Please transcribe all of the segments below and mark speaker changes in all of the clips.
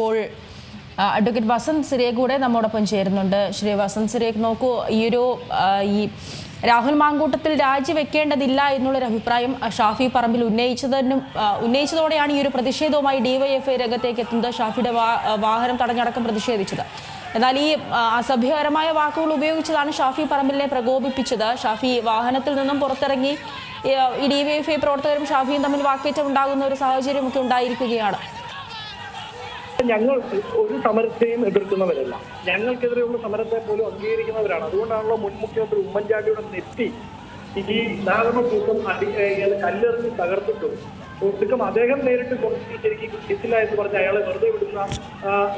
Speaker 1: ഇപ്പോൾ അഡ്വക്കേറ്റ് വസന്ത് സിരേഖ് കൂടെ നമ്മോടൊപ്പം ചേരുന്നുണ്ട്. ശ്രീ വസന്ത് സിരേഖ് നോക്കൂ ഈ ഒരു ഈ രാഹുൽ മാങ്കൂട്ടത്തിൽ രാജിവെക്കേണ്ടതില്ല എന്നുള്ളൊരു അഭിപ്രായം ഷാഫി പറമ്പിൽ ഉന്നയിച്ചതിനും ഉന്നയിച്ചതോടെയാണ് ഈ ഒരു പ്രതിഷേധവുമായി ഡിവൈഎഫ്ഐ രംഗത്തേക്ക് എത്തുന്നത് ഷാഫിയുടെ വാഹനം തടഞ്ഞടക്കം പ്രതിഷേധിച്ചത്. എന്നാൽ ഈ അസഭ്യകരമായ വാക്കുകൾ ഉപയോഗിച്ചതാണ് ഷാഫി പറമ്പിലിനെ പ്രകോപിപ്പിച്ചത്. ഷാഫി വാഹനത്തിൽ നിന്നും പുറത്തിറങ്ങി ഈ, ഡി വൈ എഫ് ഐ പ്രവർത്തകരും ഷാഫിയും തമ്മിൽ വാക്കേറ്റം ഉണ്ടാകുന്ന ഒരു സാഹചര്യമൊക്കെ ഉണ്ടായിരിക്കുകയാണ്.
Speaker 2: ഞങ്ങൾ ഒരു സമരത്തെയും എതിർക്കുന്നവരല്ല. ഞങ്ങൾക്കെതിരെയുള്ള സമരത്തെ പോലും അംഗീകരിക്കുന്നവരാണ്. അതുകൊണ്ടാണല്ലോ മുൻ മുഖ്യമന്ത്രി ഉമ്മൻചാണ്ടിയുടെ നെറ്റി ഈ അടി ഏഹ് കല്ലെറിഞ്ഞ് തകർത്തിട്ടും. ഒടുക്കം അദ്ദേഹം നേരിട്ട് ശരിക്കും കിട്ടില്ല എന്ന് പറഞ്ഞ് അയാളെ വെറുതെ വിടുന്ന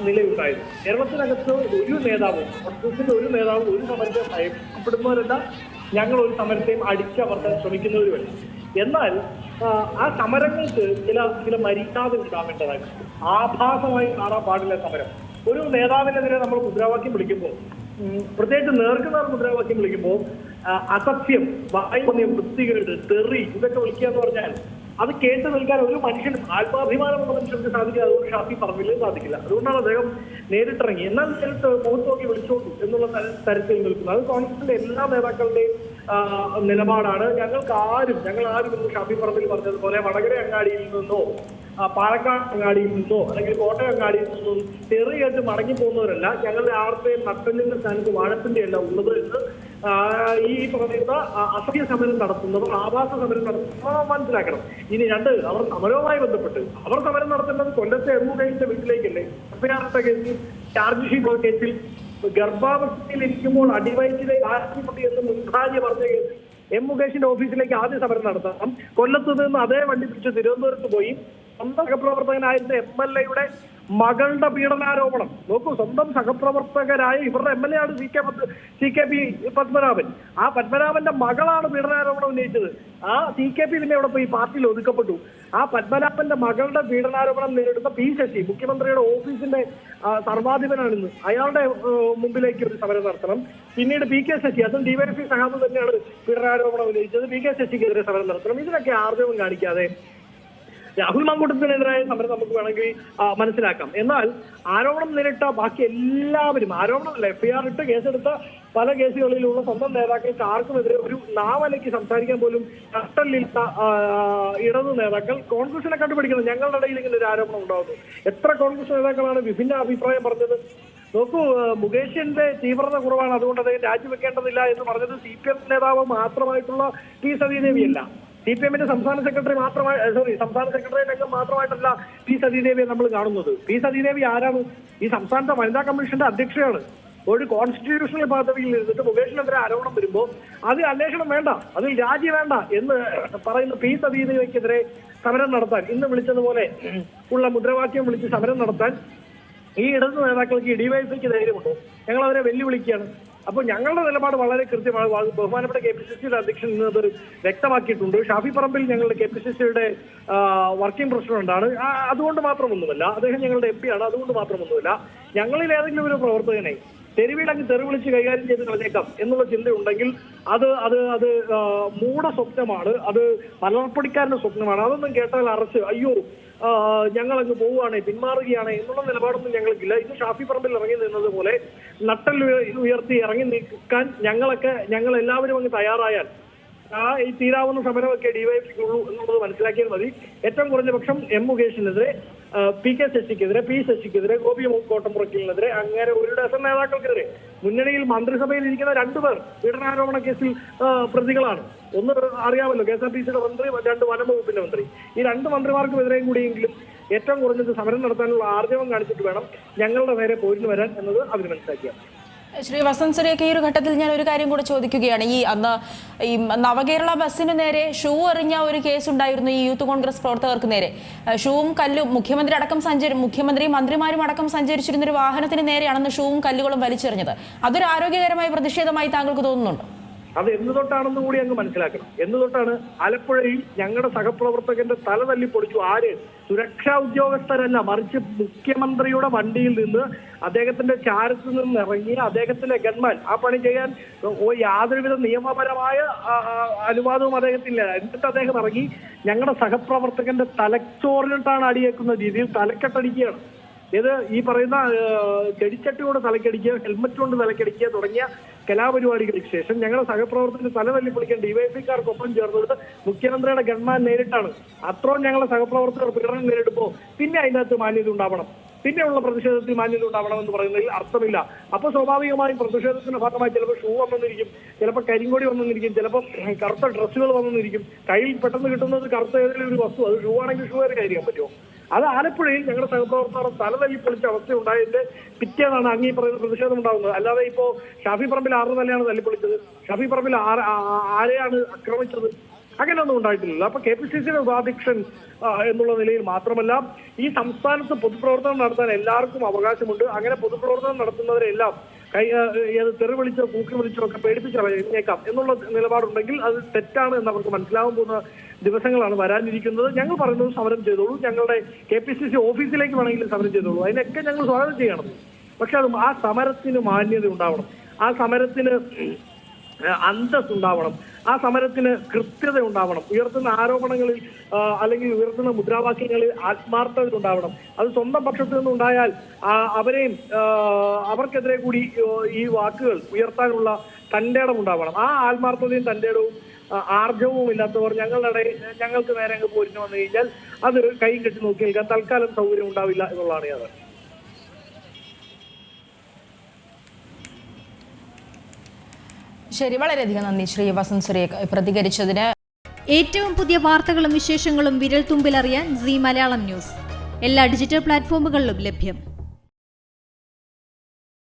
Speaker 2: നിലയുണ്ടായിരുന്നു. കേരളത്തിനകത്ത് ഒരു നേതാവും കോൺഗ്രസിന്റെ ഒരു നേതാവും ഒരു സമരത്തെ ഭയപ്പെടുന്നവരല്ല. ഞങ്ങൾ ഒരു സമരത്തെയും അടിച്ചമർത്താൻ ശ്രമിക്കുന്നവരുമല്ല. എന്നാൽ ആ, സമരങ്ങൾക്ക് ചില ചില മര്യാദ ഉണ്ടാവേണ്ടതായിട്ടുണ്ട്. ആഭാസമായി കാണാൻ പാടില്ല സമരം. ഒരു നേതാവിനെതിരെ നമ്മൾ മുദ്രാവാക്യം വിളിക്കുമ്പോൾ പ്രത്യേകിച്ച് നേർക്കുനേർ മുദ്രാവാക്യം വിളിക്കുമ്പോൾ അസത്യം വായു വൃത്തികേട് തെറി ഇതൊക്കെ വിളിക്കുക എന്ന് പറഞ്ഞാൽ അത് കേട്ട് നിൽക്കാൻ ഒരു മനുഷ്യൻ ആത്മാഭിമാനമുള്ള മനുഷ്യർക്ക് സാധിക്കില്ല. അതുകൊണ്ട് ഷാഫി പറഞ്ഞില്ലേ സാധിക്കില്ല. അതുകൊണ്ടാണ് അദ്ദേഹം നേരിട്ടിറങ്ങി. എന്നാൽ നേരിട്ട് മുഖത്ത് നോക്കി വിളിച്ചോളൂ എന്നുള്ള തരത്തിൽ നിൽക്കുന്നത്. അത് കോൺഗ്രസിന്റെ എല്ലാ നേതാക്കളുടെയും നിലപാടാണ്. ഞങ്ങൾക്ക് ആരും ഞങ്ങൾ ആരും ഇന്ന് ഷാഫി പറമ്പിൽ പറഞ്ഞതുപോലെ വടകര അങ്ങാടിയിൽ നിന്നോ പാലക്കാട് അങ്ങാടിയിൽ നിന്നോ അല്ലെങ്കിൽ കോട്ടയം അങ്ങാടിയിൽ നിന്നോ തെറി കേട്ട് മടങ്ങി പോകുന്നവരല്ല. ഞങ്ങളുടെ ആർത്തയും നട്ടലിന്റെ സ്ഥാനത്ത് വാഴത്തിന്റെ അല്ല ഉള്ളത് എന്ന് ഈ പറയുന്ന അസഭ്യ സമരം നടത്തുന്നവർ ആവാസ സമരം നടത്തുന്നവർ മനസ്സിലാക്കണം. ഇനി രണ്ട് അവർ സമരവുമായി ബന്ധപ്പെട്ട് അവർ സമരം നടത്തേണ്ടത് കൊല്ലത്തെ എമ്മുകയിന്റെ വീട്ടിലേക്കല്ലേ? എഫ്ഐആറിന്റെ കേസിൽ ചാർജ് ഷീറ്റ് കേസിൽ ഗർഭാവസ്ഥയിൽ ഇരിക്കുമ്പോൾ അടിവയറ്റിലേക്ക് ആശുപത്രി എന്ന് മുൻഭാര്യ പറഞ്ഞ കേസിൽ എം മുകേഷിന്റെ ഓഫീസിലേക്ക് ആദ്യ സമരം നടത്താം. കൊല്ലത്ത് നിന്ന് അതേ വണ്ടി പിടിച്ച് തിരുവനന്തപുരത്ത് പോയി. സ്വന്തം സഹപ്രവർത്തകനായിരുന്ന എം എൽ എയുടെ മകളുടെ പീഡനാരോപണം. നോക്കൂ സ്വന്തം സഹപ്രവർത്തകരായ ഇവരുടെ എം എൽ എ ആണ് C K C K P Padmanabhan. ആ പത്മനാഭന്റെ മകളാണ് പീഡനാരോപണം ഉന്നയിച്ചത്. ആ സി കെ പി പിന്നെ അവിടെ പോയി പാർട്ടിയിൽ ഒതുക്കപ്പെട്ടു. ആ പത്മനാഭന്റെ മകളുടെ പീഡനാരോപണം നേരിടുന്ന പി ശശി മുഖ്യമന്ത്രിയുടെ ഓഫീസിന്റെ സർവാധിപനാണിന്ന്. അയാളുടെ മുമ്പിലേക്ക് ഒരു സമരം നടത്തണം. പിന്നീട് പി കെ ശശി അതും ഡിവൈഎഫ്ഐ സഹാബ് തന്നെയാണ് പീഡനാരോപണം ഉന്നയിച്ചത്. പി കെ ശശിക്കെതിരെ സമരം നടത്തണം. ഇതിനൊക്കെ ആർജവം കാണിക്കാതെ രാഹുൽ മാങ്കൂട്ടത്തിനെതിരായ സമരം നമുക്ക് വേണമെങ്കിൽ മനസ്സിലാക്കാം. എന്നാൽ ആരോപണം നേരിട്ട ബാക്കി എല്ലാവരും ആരോപണമല്ല എഫ്ഐആർ ഇട്ട് കേസെടുത്ത പല കേസുകളിലുള്ള സ്വന്തം നേതാക്കൾക്ക് ആർക്കുമെതിരെ ഒരു നാവലയ്ക്ക് സംസാരിക്കാൻ പോലും നട്ടല്ലില്ല ഇടത് നേതാക്കൾ കോൺഗ്രസിനെ കണ്ടുപിടിക്കുന്നത് ഞങ്ങളുടെ ഇടയിൽ ഇങ്ങനെ ഒരു ആരോപണം ഉണ്ടാകുന്നു എത്ര കോൺഗ്രസ് നേതാക്കളാണ് വിഭിന്ന അഭിപ്രായം പറഞ്ഞത്? നോക്കൂ മുകേഷിന്റെ തീവ്രത കുറവാണ്. അതുകൊണ്ട് അദ്ദേഹം രാജിവെക്കേണ്ടതില്ല എന്ന് പറഞ്ഞത് സി പി എം നേതാവ് മാത്രമായിട്ടുള്ള പി സതീദേവിയല്ല സി പി എമ്മിന്റെ സംസ്ഥാന സെക്രട്ടറി മാത്രമായി സോറി സംസ്ഥാന സെക്രട്ടറി രംഗം മാത്രമായിട്ടല്ല പി സതീദേവിയെ നമ്മൾ കാണുന്നത്. പി സതീദേവി ആരാണ്? ഈ സംസ്ഥാനത്തെ വനിതാ കമ്മീഷന്റെ അധ്യക്ഷയാണ്. ഒരു കോൺസ്റ്റിറ്റ്യൂഷണൽ പദവിയിൽ ഇരുന്നിട്ട് മുകേഷിനെതിരെ ആരോപണം വരുമ്പോൾ അത് അന്വേഷണം വേണ്ട അതിൽ രാജി വേണ്ട എന്ന് പറയുന്ന പി സതീദേവിക്കെതിരെ സമരം നടത്താൻ ഇന്ന് വിളിച്ചതുപോലെ ഉള്ള മുദ്രാവാക്യം വിളിച്ച് സമരം നടത്താൻ ഈ ഇടതു നേതാക്കൾക്ക് ഡിവൈഎഫ്ഐക്ക് ധൈര്യമുണ്ടോ? ഞങ്ങൾ അവരെ വെല്ലുവിളിക്കുകയാണ്. അപ്പോൾ ഞങ്ങളുടെ നിലപാട് വളരെ കൃത്യമാണ്. ബഹുമാനപ്പെട്ട കെ പി സി സിയുടെ അധ്യക്ഷൻ ഇന്നത് വ്യക്തമാക്കിയിട്ടുണ്ട്. ഷാഫി പറമ്പിൽ ഞങ്ങളുടെ കെ പി സി സിയുടെ വർക്കിംഗ് പ്രസിഡന്റാണ് അതുകൊണ്ട് മാത്രമൊന്നുമല്ല അദ്ദേഹം ഞങ്ങളുടെ എം ആണ്. അതുകൊണ്ട് മാത്രമൊന്നുമല്ല ഞങ്ങളിൽ ഏതെങ്കിലും ഒരു പ്രവർത്തകനെ തെരുവിലങ്ങ് തെറി വിളിച്ച് കൈകാര്യം ചെയ്ത് കളഞ്ഞേക്കാം എന്നുള്ള ചിന്തയുണ്ടെങ്കിൽ അത് അത് അത് മൂട സ്വപ്നമാണ്. അത് മലർപ്പടിക്കാരന്റെ സ്വപ്നമാണ്. അതൊന്നും കേട്ടാൽ അറച്ച് അയ്യോ ഞങ്ങളങ്ങ് പോവുകയാണ് പിന്മാറുകയാണ് എന്നുള്ള നിലപാടൊന്നും ഞങ്ങൾക്കില്ല. ഇത് ഷാഫി പറമ്പിൽ ഇറങ്ങി നിന്നത് പോലെ നട്ടൽ ഉയർത്തി ഇറങ്ങി നിൽക്കാൻ ഞങ്ങളൊക്കെ ഞങ്ങൾ എല്ലാവരും അങ്ങ് തയ്യാറായാൽ ആ ഈ തീരാവുന്ന സമരമൊക്കെ ഡിവൈഎഫ്ഐക്കുള്ളൂ എന്നുള്ളത് മനസ്സിലാക്കിയാൽ മതി. ഏറ്റവും കുറഞ്ഞ പക്ഷം എം മുകേഷിനെതിരെ പി കെ ശശിക്കെതിരെ പി ശശിക്കെതിരെ ഗോപി കോട്ടമ്പുറക്കിനെതിരെ അങ്ങനെ ഒരു ഡസൻ നേതാക്കൾക്കെതിരെ മുന്നണിയിൽ മന്ത്രിസഭയിൽ ഇരിക്കുന്ന രണ്ടുപേർ പീഡനാരോപണ കേസിൽ പ്രതികളാണ്. ഒന്ന് അറിയാമല്ലോ കെ എസ് ആർ ടി സിയുടെ മന്ത്രി രണ്ട് വനം വകുപ്പിന്റെ മന്ത്രി. ഈ രണ്ട് മന്ത്രിമാർക്കുമെതിരെയും കൂടിയെങ്കിലും ഏറ്റവും കുറഞ്ഞത് സമരം നടത്താനുള്ള ആർജവം കാണിച്ചിട്ട് വേണം ഞങ്ങളുടെ നേരെ പോരിന് വരാൻ എന്നത് അവർ മനസ്സിലാക്കിയാണ്
Speaker 1: ശ്രീ വസന്ത് സുരേഖ ഈ ഒരു ഘട്ടത്തിൽ ഞാൻ ഒരു കാര്യം കൂടെ ചോദിക്കുകയാണ്. ഈ അന്ന് ഈ നവകേരള ബസ്സിന് നേരെ ഷൂ എറിഞ്ഞ ഒരു കേസ് ഉണ്ടായിരുന്നു ഈ യൂത്ത് കോൺഗ്രസ് പ്രവർത്തകർക്ക് നേരെ. ഷൂവും കല്ലും മുഖ്യമന്ത്രി അടക്കം സഞ്ചരി മുഖ്യമന്ത്രി മന്ത്രിമാരും അടക്കം സഞ്ചരിച്ചിരുന്ന ഒരു വാഹനത്തിന് നേരെയാണെന്ന് ഷൂവും കല്ലുകളും വലിച്ചെറിഞ്ഞത്. അതൊരു ആരോഗ്യകരമായ പ്രതിഷേധമായി താങ്കൾക്ക് തോന്നുന്നുണ്ടോ?
Speaker 2: അത് എന്ന് തൊട്ടാണെന്ന് കൂടി അങ്ങ് മനസ്സിലാക്കണം. എന്ന് തൊട്ടാണ് ആലപ്പുഴയിൽ ഞങ്ങളുടെ സഹപ്രവർത്തകന്റെ തല തല്ലി പൊളിച്ചു ആര്? സുരക്ഷാ ഉദ്യോഗസ്ഥരല്ല. മറിച്ച് മുഖ്യമന്ത്രിയുടെ വണ്ടിയിൽ നിന്ന് അദ്ദേഹത്തിന്റെ ചാരത്ത് നിന്ന് ഇറങ്ങി അദ്ദേഹത്തിന്റെ ഗൺമാൻ. ആ പണി ചെയ്യാൻ യാതൊരുവിധ നിയമപരമായ അനുവാദവും അദ്ദേഹത്തില്ല. എന്നിട്ട് അദ്ദേഹം ഇറങ്ങി ഞങ്ങളുടെ സഹപ്രവർത്തകന്റെ തലച്ചോറിനിട്ടാണ് അടിയേക്കുന്ന രീതിയിൽ തലക്കെട്ടടിക്കുകയാണ്. ഇത് ഈ പറയുന്ന ചെടിച്ചട്ടി കൊണ്ട് തലക്കടിക്കുക ഹെൽമറ്റ് കൊണ്ട് തലക്കടിക്കുക തുടങ്ങിയ കലാപരിപാടികൾക്ക് ശേഷം ഞങ്ങളുടെ സഹപ്രവർത്തകർ തല തല്ലിപ്പൊളിക്കാൻ ഡിവൈഎഫ്ഐക്കാർക്കൊപ്പം ചേർന്നുകൊണ്ട് മുഖ്യമന്ത്രിയുടെ ഗൺമാൻ നേരിട്ടാണ്. അത്രയും ഞങ്ങളുടെ സഹപ്രവർത്തകർ പീഡനം നേരിടുമ്പോൾ പിന്നെ അതിനകത്ത് മാന്യത ഉണ്ടാവണം. പിന്നെയുള്ള പ്രതിഷേധത്തിൽ മാന്യത ഉണ്ടാവണമെന്ന് പറയുന്നതിൽ അർത്ഥമില്ല. അപ്പൊ സ്വാഭാവികമായും പ്രതിഷേധത്തിന്റെ ഭാഗമായി ചിലപ്പോൾ ഷൂ വന്നെന്നിരിക്കും ചിലപ്പോൾ കരിങ്കൊടി വന്നിരിക്കും ചിലപ്പോൾ കറുത്ത ഡ്രസ്സുകൾ വന്നിരിക്കും. കയ്യിൽ പെട്ടെന്ന് കിട്ടുന്നത് കറുത്ത ഏതെങ്കിലും ഒരു വസ്തു അത് ഷൂ ആണെങ്കിൽ ഷൂ വരെ കയറിയാൻ പറ്റുമോ? അത് ആലപ്പുഴയിൽ ഞങ്ങളുടെ സഹപ്രവർത്തകർ തലതല്ലി പൊളിച്ച അവസ്ഥ ഉണ്ടായതിന്റെ പിറ്റേന്നാണ് അങ്ങ് പറയുന്ന പ്രതിഷേധം ഉണ്ടാകുന്നത് അല്ലാതെ ഇപ്പോ ഷാഫി പറമ്പിൽ ആറ് തലയാണ് തല്ലിപ്പൊളിച്ചത്. ഷാഫി പറമ്പിൽ ആരെയാണ് ആക്രമിച്ചത്? അങ്ങനെയൊന്നും ഉണ്ടായിട്ടില്ല അപ്പൊ കെ പി സി സിയുടെ ഉപാധ്യക്ഷൻ എന്നുള്ള നിലയിൽ മാത്രമല്ല ഈ സംസ്ഥാനത്ത് പൊതുപ്രവർത്തനം നടത്താൻ എല്ലാവർക്കും അവകാശമുണ്ട്. അങ്ങനെ പൊതുപ്രവർത്തനം നടത്തുന്നവരെല്ലാം കൈ ഏത് തെറി വിളിച്ചോ കൂക്കി വിളിച്ചോ ഒക്കെ പേടിപ്പിച്ചേക്കാം എന്നുള്ള നിലപാടുണ്ടെങ്കിൽ അത് തെറ്റാണ് എന്ന് അവർക്ക് മനസ്സിലാവാൻ പോകുന്ന ദിവസങ്ങളാണ് വരാനിരിക്കുന്നത്. ഞങ്ങൾ പറയുന്നത് സമരം ചെയ്തോളൂ. ഞങ്ങളുടെ കെ പി സി സി ഓഫീസിലേക്ക് വേണമെങ്കിലും സമരം ചെയ്തോളൂ. അതിനൊക്കെ ഞങ്ങൾ സ്വാഗതം ചെയ്യണം. പക്ഷെ അത് ആ സമരത്തിന് മാന്യത ഉണ്ടാവണം. ആ സമരത്തിന് അന്തസ് ഉണ്ടാവണം ആ സമരത്തിന് കൃത്യത ഉണ്ടാവണം. ഉയർത്തുന്ന ആരോപണങ്ങളിൽ അല്ലെങ്കിൽ ഉയർത്തുന്ന മുദ്രാവാക്യങ്ങളിൽ ആത്മാർത്ഥത ഉണ്ടാവണം അത് സ്വന്തം പക്ഷത്തു നിന്നുണ്ടായാൽ അവരെയും അവർക്കെതിരെ കൂടി ഈ വാക്കുകൾ ഉയർത്താനുള്ള തന്റെ ഉണ്ടാവണം ആ ആത്മാർത്ഥതയും തന്റെ ഇടവും ആ, ഇല്ലാത്തവർ ഞങ്ങളുടെ ഞങ്ങൾക്ക് നേരെ അങ്ങ് പോരിഞ്ഞു വന്നു കഴിഞ്ഞാൽ അത് കൈ കെട്ടി നോക്കി നിൽക്കാൻ തൽക്കാലം സൗകര്യം ഉണ്ടാവില്ല എന്നുള്ളതാണ് യാഥാർത്ഥ്യം.
Speaker 1: ശരി വളരെയധികം നന്ദി ശ്രീ വസന്ത് സുരേഖ് പ്രതികരിച്ചതിന്.
Speaker 3: ഏറ്റവും പുതിയ വാർത്തകളും വിശേഷങ്ങളും വിരൽ തുമ്പിലറിയാൻ സി മലയാളം ന്യൂസ്. എല്ലാ ഡിജിറ്റൽ പ്ലാറ്റ്ഫോമുകളിലും ലഭ്യം.